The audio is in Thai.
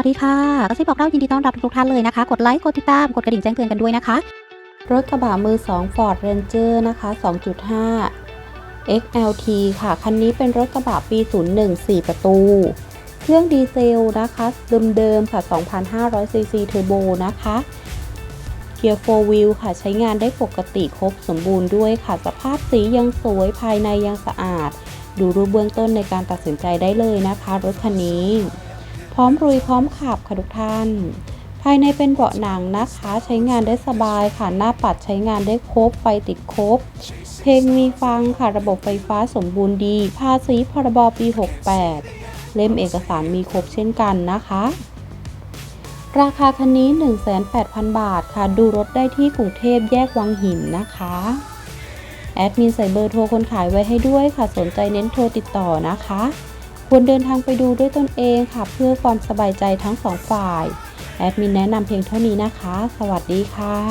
วัสดีค่ะกระซิบบอกเล่ายินดีต้อนรับทุกท่านเลยนะคะ กดไลค์ กดติดตาม กดกระดิ่งแจ้งเตือนกันด้วยนะคะ รถกระบะมือ 2 Ford Ranger นะคะ 2.5 XLT ค่ะ คันนี้เป็นรถกระบะปี 01 4 ประตู เครื่องดีเซลนะคะ เดิมๆค่ะ 2,500 cc เทอร์โบนะคะ เกียร์ 4 wheel ค่ะ ใช้งานได้ปกติครบสมบูรณ์ด้วยค่ะ สภาพสียังสวย ภายในยังสะอาด ดูรูปเบื้องต้นในการตัดสินใจได้เลยนะคะ รถคันนี้ ร้อมรุยพร้อมขับค่ะทุกท่าน ภายในเป็นเบาะหนังนะคะ ใช้งานได้สบายค่ะหน้าปัดใช้งานได้ครบไฟติดครบ เพลงมีฟังค่ะระบบไฟฟ้าสมบูรณ์ดี ภาษีพรบปี 68 เล่มเอกสารมีครบเช่นกันนะคะ ราคาคันนี้ 1,800,000บาทค่ะ ดูรถได้ที่กรุงเทพแยกวังหินนะคะแอดมินใส่เบอร์โทรคนขายไว้ให้ด้วยค่ะสนใจเน้นโทรติดต่อนะคะ ควรเดินทางไปดูด้วยตนเองค่ะ เพื่อความสบายใจทั้งสองฝ่าย แอดมินแนะนำเพียงเท่านี้นะคะ สวัสดีค่ะ